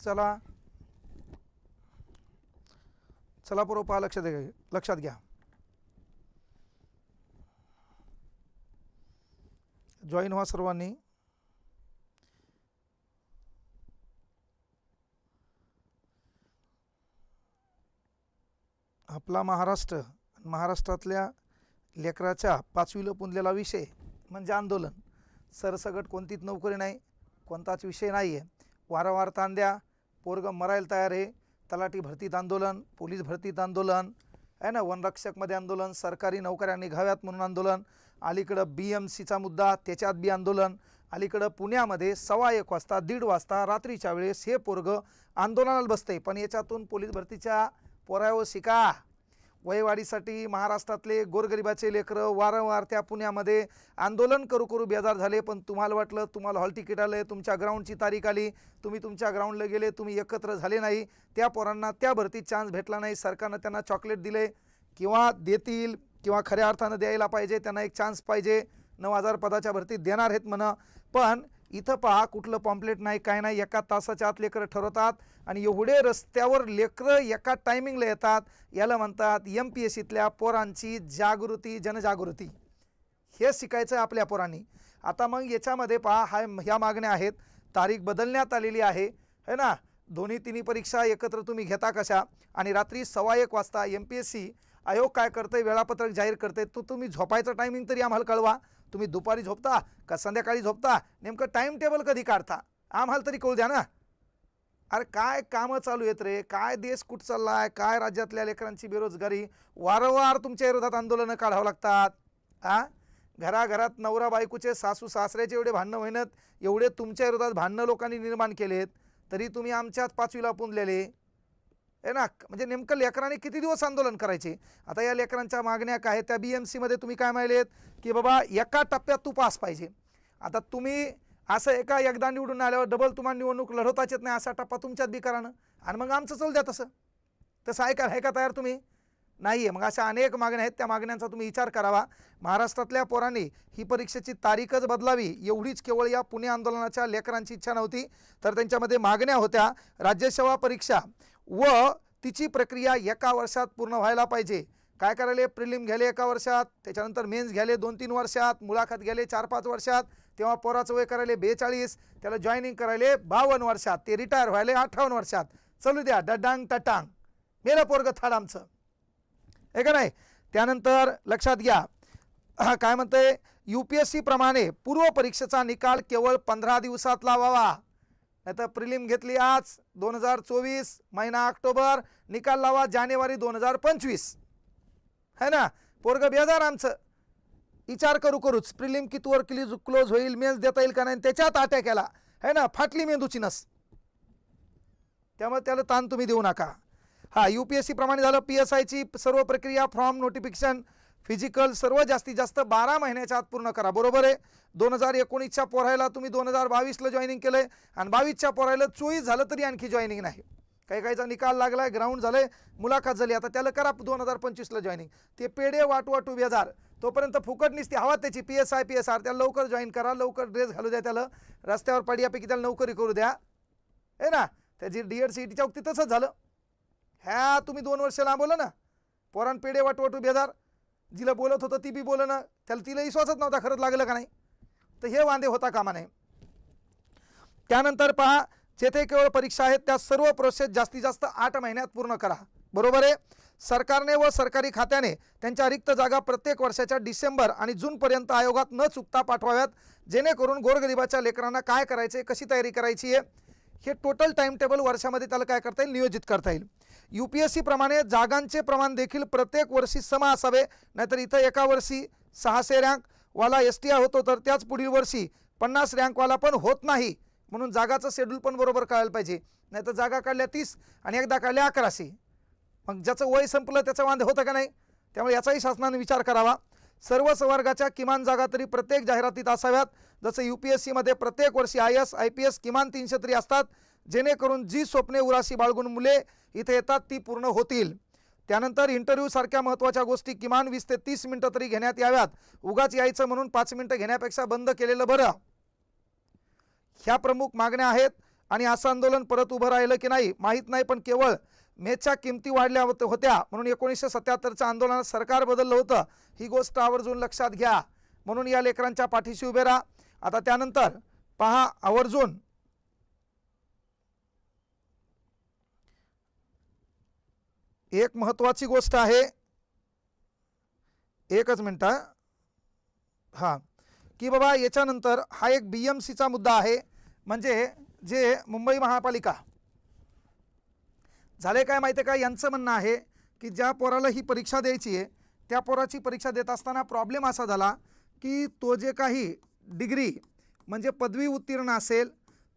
चला. चला बरोबर पहा लक्षात घ्या लक्षात घ्या. जॉईन व्हा सर्वांनी. आपला महाराष्ट्र महाराष्ट्रातल्या लेकराच्या पाचवीला पुंजलेला विषय म्हणजे आंदोलन. सरसगट कोणतीच नोकरी नाही कोणताच विषय नाही आहे वारंवार ताण द्या पोरगं मरायला तयार आहे. तलाठी भरतीत आंदोलन पोलीस भरतीत आंदोलन आहे ना? वनरक्षकमध्ये आंदोलन सरकारी नोकऱ्या निघाव्यात म्हणून आंदोलन अलीकडं बी एम सीचा मुद्दा त्याच्यात बी आंदोलन अलीकडं पुण्यामध्ये सव्वा एक वाजता दीड वाजता रात्रीच्या वेळेस हे पोरगं आंदोलनाला बसते पण याच्यातून पोलीस भरतीच्या पोरायो शिका. वयवाढीसाठी महाराष्ट्रातले गोरगरिबाचे लेकरं वारंवार त्या पुण्यामध्ये आंदोलन करू करू बेजार झाले. पण तुम्हाला वाटलं तुम्हाला हॉल तिकीट आलं तुमच्या ग्राउंडची तारीख आली तुम्ही तुमच्या ग्राउंडला गेले तुम्ही एकत्र झाले नाही. त्या पोरांना त्या भरतीत चान्स भेटला नाही. सरकारनं त्यांना चॉकलेट दिले किंवा देतील किंवा खऱ्या अर्थानं द्यायला पाहिजे त्यांना एक चान्स पाहिजे. नऊ हजार पदाच्या भरतीत देणार आहेत म्हणा. पण इथं पहा कुठलं पॉम्पलेट नाही काय नाही एका तासाच्या आत लेकरं ठरवतात आणि एवढे रस्त्यावर लेकरं एका टायमिंगला येतात. याला म्हणतात एम पी एस सीतल्या पोरांची जागृती जनजागृती. हे शिकायचं आहे आपल्या पोरांनी. आता मग याच्यामध्ये पहा हा ह्या मागण्या आहेत. तारीख बदलण्यात आलेली आहे. है ना? दोन्ही तिन्ही परीक्षा एकत्र तुम्ही घेता कशा? आणि रात्री सव्वा एक वाजता एम पी एस सी आयोग काय करतंय वेळापत्रक जाहीर करते तो तुम्ही झोपायचं टायमिंग तरी आम्हाला कळवा. तुम्ही दुपारी झोपता का संध्याकाळी झोपता? नेमकं टाईम टेबल कधी काढता? आम्हाला तरी कळू द्या ना. अरे काय कामं चालू आहेत रे? काय देश कुठं चालला आहे काय राज्यातल्या लेकरांची बेरोजगारी? वारंवार तुमच्या विरोधात आंदोलनं काढावं लागतात. आ? घराघरात नवरा बायकोचे सासू सासऱ्याचे एवढे भांडणं होईनत एवढे तुमच्या विरोधात भांडणं लोकांनी निर्माण केलेत तरी तुम्ही आमच्याच पाचवीला पुंजलेले. आहे ना म्हणजे नेमकं लेकरांनी किती दिवस आंदोलन करायचे? आता या लेकरांच्या मागण्या काय आहेत? त्या बी एम सीमध्ये तुम्ही काय माहिलेत की बाबा एका टप्प्यात तू पास पाहिजे. आता तुम्ही असं एका एकदा निवडून आल्यावर डबल तुम्हाला निवडणूक लढवताच येत नाही असा टप्पा तुमच्यात बी करानं आणि मग आमचं चल द्या तसं. तसं ऐका आहे का तयार तुम्ही? नाही आहे मग अशा अनेक मागण्या आहेत. त्या मागण्यांचा तुम्ही विचार करावा. महाराष्ट्रातल्या पोरांनी ही परीक्षेची तारीखच बदलावी एवढीच केवळ या पुणे आंदोलनाच्या लेकरांची इच्छा नव्हती. तर त्यांच्यामध्ये मागण्या होत्या. राज्यसेवा परीक्षा. व तिची प्रक्रिया एका वर्षात पूर्ण व्हायला पाहिजे. काय करायले? प्रिलिम घ्याले एका वर्षात त्याच्यानंतर मेन्स घ्याले दोन तीन वर्षात मुलाखत घ्याले चार पाच वर्षात तेव्हा पोराचं वय करायले बेचाळीस त्याला जॉईनिंग करायले बावन्न वर्षात ते रिटायर व्हायले अठ्ठावन्न वर्षात. चलू द्या डडांग टटांग. मेलं पोरगं थाड आमचं. आहे का नाही? त्यानंतर लक्षात घ्या काय म्हणतंय? यू पी एस सीप्रमाणे पूर्व परीक्षेचा निकाल केवळ पंधरा दिवसात लावावा. नाहीतर प्रिलिम घेतली आज दोन हजार चोवीस महिना ऑक्टोबर निकाल लावा जानेवारी दोन हजार पंचवीस. है ना? पोरग बेजार आमचं. विचार करू करूच प्रिलिम कितवर क्लिज क्लोज होईल मेन्स देता येईल का नाही त्याच्यात अटॅक केला है ना? फाटली मेंदूची नस. त्यामुळे त्याला ताण तुम्ही देऊ नका. हा यू पी एस सी प्रमाणे झालं पी एस आयची सर्व प्रक्रिया फॉर्म नोटिफिकेशन फिजिकल सर्व जास्तीत जास्त बारा महिन्याच्या आत पूर्ण करा. बरोबर आहे? दोन हजार एकोणीसच्या पोरायला तुम्ही दोन हजार बावीसला जॉईनिंग केलं आहे आणि बावीसच्या पोरायला चोवीस झालं तरी आणखी जॉईनिंग नाही. काही काहीचा निकाल लागला आहे ग्राउंड झालं आहे मुलाखत झाली आता त्याला करा दोन हजार पंचवीसला जॉईनिंग ते पेढे वाटू वाटू बेजार. तोपर्यंत फुकट निसते हवा त्याची P S I P S R त्याला लवकर जॉईन करा लवकर ड्रेस घालू द्या त्याला. रस्त्यावर पडियापैकी त्याला नोकरी करू द्या. आहे ना? त्याची डी एड सी टीच्या वक्ती तसंच झालं. ह्या तुम्ही दोन वर्ष लांबवलं ना? पोरान पेढे वाटू वाटू बेजार. जिला बोलत होतं ती बी बोलणं त्याला तिला विश्वासच नव्हता खरंच लागलं का नाही. तर हे वांदे होता कामा नये. त्यानंतर पहा जेथे केवळ परीक्षा आहेत त्या सर्व प्रोसेस जास्तीत जास्त आठ महिन्यात पूर्ण करा. बरोबर आहे? सरकारने व सरकारी खात्याने त्यांच्या रिक्त जागा प्रत्येक वर्षाच्या डिसेंबर आणि जूनपर्यंत आयोगात न चुकता पाठवाव्यात जेणेकरून गोरगरिबाच्या लेकरांना काय करायचे कशी तयारी करायची आहे हे टोटल टाईम टेबल वर्षामध्ये त्याला काय करता येईल नियोजित करता येईल. यू पी एस सीप्रमाणे जागांचे प्रमाण देखील प्रत्येक वर्षी सम असावे. नाहीतर इथं एका वर्षी सहाशे रँकवाला एस टी आय होतो तर त्याच पुढील वर्षी पन्नास रँकवाला पण होत नाही. म्हणून जागाचं शेड्यूल पण बरोबर कळायला पाहिजे. नाहीतर जागा काढल्या तीस आणि एकदा काढल्या अकराशे. मग ज्याचं वय संपलं त्याचं वांदे होतं का नाही? त्यामुळे याचाही शासनाने विचार करावा. सर्व संवर्गाच्या किमान जागा तरी प्रत्येक जाहिरातीत असाव्यात. जसं यू पी एस सीमध्ये प्रत्येक वर्षी I S I P S किमान तीनशे तरी असतात. जेणेकरून जी स्वप्ने उराशी बाळगून मुले इथे येतात ती पूर्ण होतील. त्यानंतर इंटरव्ह्यूसारख्या महत्त्वाच्या गोष्टी किमान वीस ते तीस मिनटं तरी घेण्यात याव्यात. उगाच यायचं म्हणून पाच मिनटं घेण्यापेक्षा बंद केलेलं बरं. ह्या प्रमुख मागण्या आहेत आणि असं आंदोलन परत उभं राहिलं की नाही माहीत नाही पण केवळ मेच्या किमती वाढल्या होत होत्या. म्हणून एकोणीसशे सत्याहत्तरच्या आंदोलनात सरकार बदललं होतं. ही गोष्ट आवर्जून लक्षात घ्या. म्हणून या लेकरांच्या पाठीशी उभे राहा. आता त्यानंतर पहा आवर्जून एक महत्त्वाची गोष्ट आहे. एकच मिनटं हां. की बाबा याच्यानंतर हा एक बी एम सीचा मुद्दा आहे. म्हणजे जे मुंबई महापालिका. झाले काय माहिती आहे का? यांचं म्हणणं आहे की ज्या पोराला ही परीक्षा द्यायची आहे त्या पोराची परीक्षा देत असताना प्रॉब्लेम असा झाला की तो जे काही डिग्री म्हणजे पदवी उत्तीर्ण असेल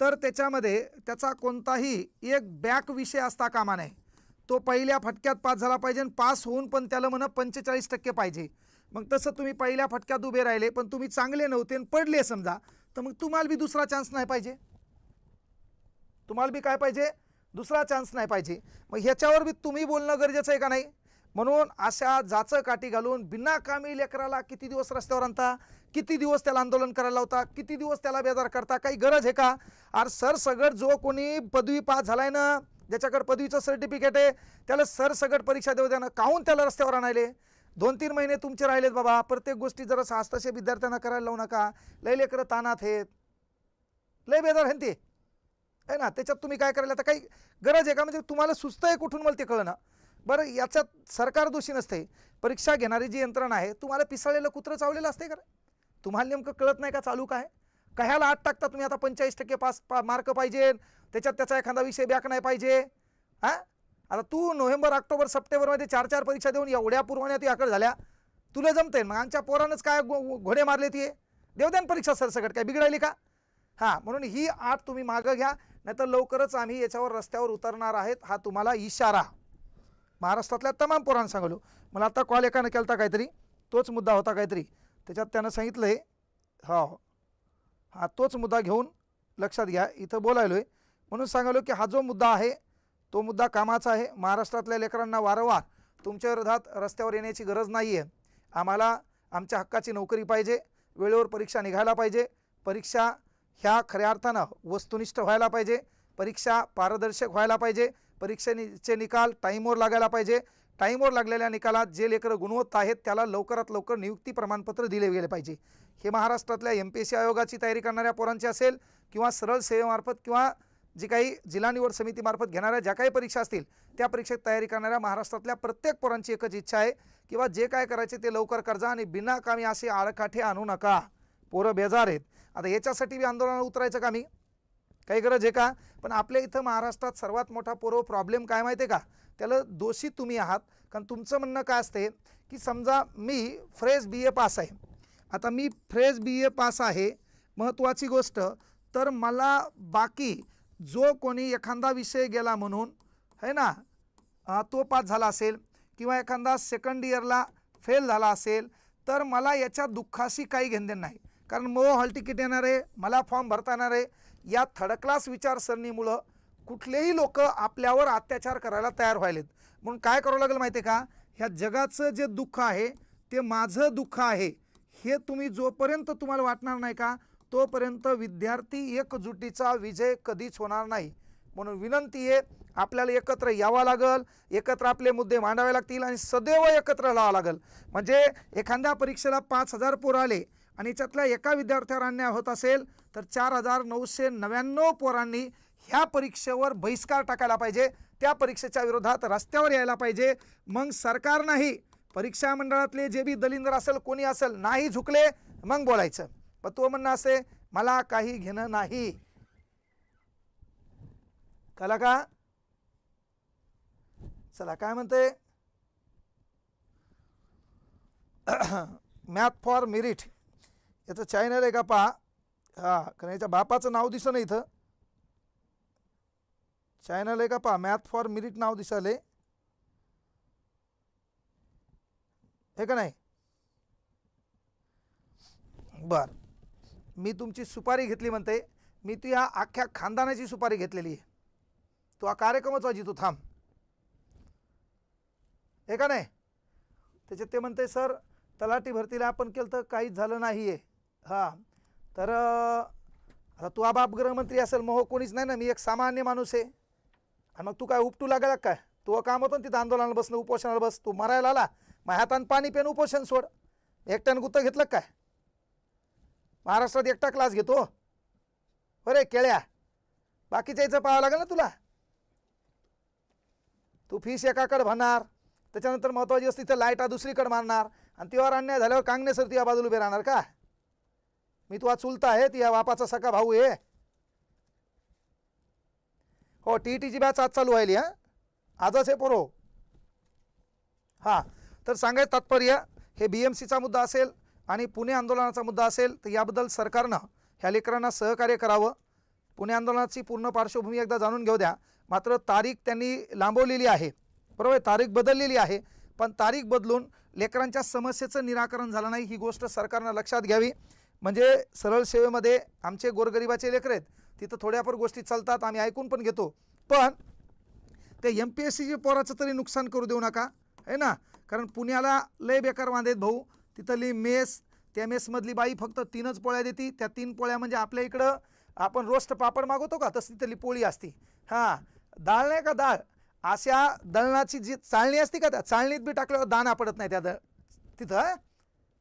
तर त्याच्यामध्ये त्याचा कोणताही एक बॅक विषय असता कामा नये. तो पहिल्या फटक्यात पास झाला पाहिजे आणि पास होऊन पण त्याला म्हणा पंचेचाळीस टक्के पाहिजे. मग तसं तुम्ही पहिल्या फटक्यात उभे राहिले पण तुम्ही चांगले नव्हते आणि पडले समजा तर मग तुम्हाला बी दुसरा चान्स नाही पाहिजे. तुम्हाला बी काय पाहिजे? दुसरा चान्स नाही पाहिजे. मग ह्याच्यावर बी तुम्ही बोलणं गरजेचं आहे का नाही? म्हणून अशा जाचं काठी घालून बिनाकामी लेकराला किती दिवस रस्त्यावर आणता किती दिवस त्याला आंदोलन करायला लावता किती दिवस त्याला बेजार करता काही गरज आहे का? अरे सगळं जो कोणी पदवी पास झालाय ना ज्याच्याकडे पदवीचं सर्टिफिकेट आहे त्याला सरसगट परीक्षा देऊ द्या ना. काहून त्याला रस्त्यावर आणायले? दोन तीन महिने तुमचे राहिलेत बाबा. प्रत्येक गोष्टी जरा हस्तक्षेप विद्यार्थ्यांना करायला लावू नका. लय लेकरं तानात आहेत. लय बेजार आहे ते. आहे ना? त्याच्यात तुम्ही काय करायला? आता काही गरज आहे का? म्हणजे तुम्हाला सुस्त आहे कुठून मला ते कळणं. बरं याच्यात सरकार दोषी नसते. परीक्षा घेणारी जी यंत्रणा आहे तुम्हाला पिसाळलेलं कुत्रं चावलेलं असते का तुम्हाला नेमकं कळत नाही का चालू काय? कह्याला आठ टाकता तुम्ही? आता पंचेचाळीस टक्के पास पा मार्क पाहिजे त्याच्यात त्याचा एखादा विषय बॅक नाही पाहिजे. हां? आता तू नोव्हेंबर ऑक्टोबर सप्टेंबरमध्ये चार चार परीक्षा देऊन एवढ्या पूर्वाने तू याकडे झाल्या. तुला जमते मग आमच्या पोरानंच काय घोडे मारले ती? देवदान परीक्षा सर परीक्षा सरसकट काय बिघडायली का? हां म्हणून ही आठ तुम्ही मागं घ्या. नाहीतर लवकरच आम्ही याच्यावर रस्त्यावर उतरणार आहेत. हा तुम्हाला इशारा. महाराष्ट्रातल्या तमाम पोरांना सांगलो. मला आता कॉल एकानं केला होता काहीतरी. तोच मुद्दा होता काहीतरी. त्याच्यात त्यानं सांगितलं आहे हो. हो. हां तोच मुद्दा घेऊन लक्षात घ्या. इथं बोलायलो आहे म्हणून सांगालो की हा जो मुद्दा आहे तो मुद्दा कामाचा आहे. महाराष्ट्रातल्या लेकरांना वारंवार तुमच्या विरोधात रस्त्यावर येण्याची गरज नाही आहे आम्हाला आमच्या हक्काची नोकरी पाहिजे वेळेवर परीक्षा निघायला पाहिजे परीक्षा ह्या खऱ्या अर्थानं वस्तुनिष्ठ व्हायला पाहिजे परीक्षा पारदर्शक व्हायला पाहिजे परीक्षेचे निकाल टाईमवर लागायला पाहिजे. टाईमवर लागलेल्या निकालात जे लेकरं गुणवत्ता आहेत त्याला लवकरात लवकर नियुक्ती प्रमाणपत्र दिले गेले पाहिजे. हे महाराष्ट्रातल्या एम पी एस सी आयोगाची तयारी करणाऱ्या पोरांची असेल किंवा सरळ सेवेमार्फत किंवा जी काही जिल्हा निवड समितीमार्फत घेणाऱ्या ज्या काही परीक्षा असतील त्या परीक्षेत तयारी करणाऱ्या महाराष्ट्रातल्या प्रत्येक पोरांची एकच इच्छा आहे किंवा जे काय करायचे ते लवकर कर्जा आणि बिनाकामी असे आळकाठे आणू नका. पोरं बेजार आहेत. आता याच्यासाठी बी आंदोलनाला उतरायचं का मी? काही गरज आहे का? पण आपल्या इथं महाराष्ट्रात सर्वात मोठा पोरं प्रॉब्लेम काय माहिती आहे का? त्याला दोषी तुम्ही आहात. कारण तुमचं म्हणणं काय असते की समजा मी फ्रेश बी ए पास आहे. आता मी फ्रेश बी ए पास आहे महत्त्वाची गोष्ट. तर मला बाकी जो कोणी एखादा विषय गेला म्हणून है ना? तो पास झाला असेल किंवा एखादा सेकंड इयरला फेल झाला असेल तर मला याच्या दुःखाशी काही घेणदेण नाही. कारण मो हॉल तिकीट येणार आहे मला फॉर्म भरता येणार आहे. या थर्ड क्लास विचारसरणीमुळं कुठलेही लोक आपल्यावर अत्याचार करायला तयार व्हायलेत. म्हणून काय करावं लागेल माहिती आहे का? ह्या जगाचं जे दुःख आहे ते माझं दुःख आहे हे तुम्ही जोपर्यंत तुम्हाला वाटणार नाही का तोपर्यंत विद्यार्थी एकजुटीचा विजय कधीच होणार नाही. म्हणून विनंती आहे आपल्याला एकत्र यावं लागल एकत्र आपले मुद्दे मांडावे लागतील आणि सदैव एकत्र राहावं लागेल. म्हणजे एखाद्या परीक्षेला पाच हजार पोरं आले आणि याच्यातल्या एका विद्यार्थ्यावर अन्याय होत असेल तर चार हजार नऊशे नव्याण्णव पोरांनी ह्या परीक्षेवर बहिष्कार टाकायला पाहिजे. त्या परीक्षेच्या विरोधात रस्त्यावर यायला पाहिजे. मग सरकार नाही. परीक्षा मंडळातले जे बी दलिंदर असेल कोणी असेल नाही झुकले मग बोलायचं. पण तो म्हणणं असे मला काही घेणं नाही. कला का? चला काय म्हणते मॅथ फॉर मेरिट याचं चॅनल आहे का पहा? हां कारण याच्या बापाचं नाव दिसतं ना इथं. चॅनल आहे का पहा? मॅथ फॉर मेरिट नाव दिसाले हे का नाही? बर. मी तुमची सुपारी घेतली म्हणते. मी ती ह्या अख्ख्या खानदानाची सुपारी घेतलेली आहे. तो हा कार्यक्रमच वाजी तू थांब. हे का नाही? त्याच्यात ते म्हणते सर तलाठी भरतीला आपण केलं तर काहीच झालं नाही आहे हां. तर आता तू बाप गृहमंत्री असेल मग हो कोणीच नाही ना? मी एक सामान्य माणूस आहे. आणि मग तू काय उपटू लागला काय? तू काम होतं ना तिथं आंदोलनाला बसणं उपोषणाला बस. तू मरायला आला. मग हातानं पाणी पेन उपोषण सोड. एकट्यानं गुत्त घेतलं काय? महाराष्ट्रात एकटा क्लास घेतो. अरे केळ्या बाकीच्या याचं पाहावं लागेल ना तुला? तू फीस एकाकडे भरणार त्याच्यानंतर महत्त्वाची असते तिथं लाईटा दुसरीकडे मारणार आणि तिवर अन्याय झाल्यावर कांगनेसर ती या बाजूला उभे राहणार का? मी तुला चुलता आहे ती या बापाचा सका भाऊ आहे. हो टी टीची बॅच आज चालू व्हायली हां? आजच आहे पोरो हो. हां. तर सांगायचं तात्पर्य हे बी एम सीचा मुद्दा असेल आणि पुणे आंदोलनाचा मुद्दा असेल तर याबद्दल सरकारनं ह्या लेकरांना सहकार्य करावं. पुणे आंदोलनाची पूर्ण पार्श्वभूमी एकदा जाणून घेऊ द्या. मात्र तारीख त्यांनी लांबवलेली आहे. बरोबर तारीख बदललेली आहे. पण तारीख बदलून लेकरांच्या समस्येचं निराकरण झालं नाही ही गोष्ट सरकारनं लक्षात घ्यावी. म्हणजे सरळ सेवेमध्ये आमचे गोरगरिबाचे लेकर आहेत तिथं थोड्याफार गोष्टी चालतात आम्ही ऐकून पण घेतो. पण ते एम पी एस सीच्या पोराचं तरी नुकसान करू देऊ नका आहे ना? कारण पुण्याला लय बेकार वांदेत भाऊ. तिथली मेस त्या मेसमधली बाई फक्त तीनच पोळ्या देते. त्या तीन पोळ्या म्हणजे आपल्या इकडं आपण रोस्ट पापड मागवतो का? तसं तिथली पोळी असती. हां. डाळ नाही का डाळ अशा दळणाची जी चाळणी असते का त्या चाळणीत बी टाकल्यावर दाणा पडत नाही त्या दळ तिथं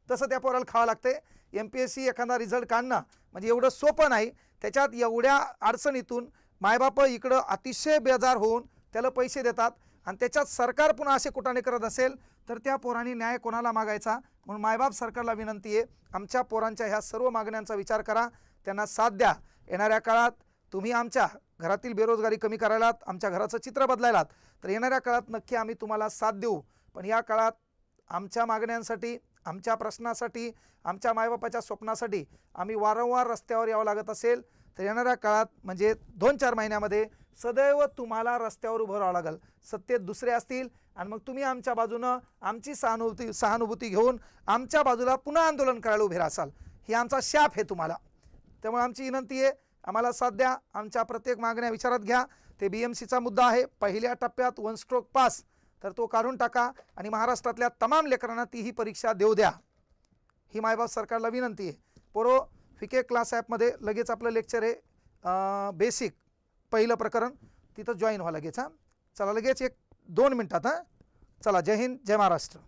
तसं त्या पोराला खावं लागते एम पी एस सी एखादा रिझल्ट काढणं म्हणजे एवढं सोपं नाही. त्याच्यात एवढ्या अडचणीतून मायबाप इकडं अतिशय बेजार होऊन त्याला पैसे देतात. आणि त्याच्यात सरकार पुन्हा असे कुठाने करत असेल तर त्या पोरांनी न्याय कोणाला मागायचा? म्हणून मायबाप सरकारला विनंती आहे आमच्या पोरांच्या ह्या सर्व मागण्यांचा विचार करा. त्यांना साथ द्या. येणाऱ्या काळात तुम्ही आमच्या घरातील बेरोजगारी कमी करायलात आमच्या घराचं चित्र बदलायलात. तर येणाऱ्या काळात नक्की आम्ही तुम्हाला साथ देऊ. पण या काळात आमच्या मागण्यांसाठी आमच्या प्रश्नासाठी आमच्या मायबापाच्या स्वप्नासाठी आम्ही वारंवार रस्त्यावर यावं लागत असेल. तर येणाऱ्या काळात म्हणजे दोन चार महिन्यामध्ये सदैव तुम्हाला रस्त्यावर उभं राहावं लागेल. सत्तेत दुसरे असतील आणि मग तुम्ही आमच्या बाजूनं आमची सहानुभूती सहानुभूती घेऊन आमच्या बाजूला पुन्हा आंदोलन करायला उभे राहाल ही आमचा शाप आहे तुम्हाला. त्यामुळे आमची विनंती आहे आम्हाला साथ द्या आमच्या प्रत्येक मागण्या विचारात घ्या. ते बी एम सीचा मुद्दा आहे. पहिल्या टप्प्यात वन स्ट्रोक पास तर तो काढून टाका आणि महाराष्ट्रातल्या तमाम लेकरांना ती ही परीक्षा देऊ द्या. ही मायबाप सरकारला विनंती आहे. पोरो फिके क्लास ॲपमध्ये लगेच आपलं लेक्चर आहे बेसिक पहिलं प्रकरण. तिथं जॉईन व्हा लगेच हां. चला लगेच एक दोन मिनटात हां. चला जय हिंद जय महाराष्ट्र.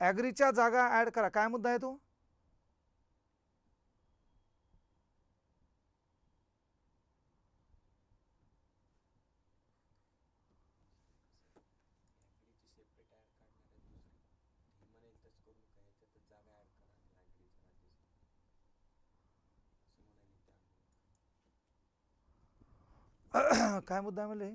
ॲग्रीच्या जागा ॲड करा. काय मुद्दा आहे तो? काय मुद्दा आहे म्हणले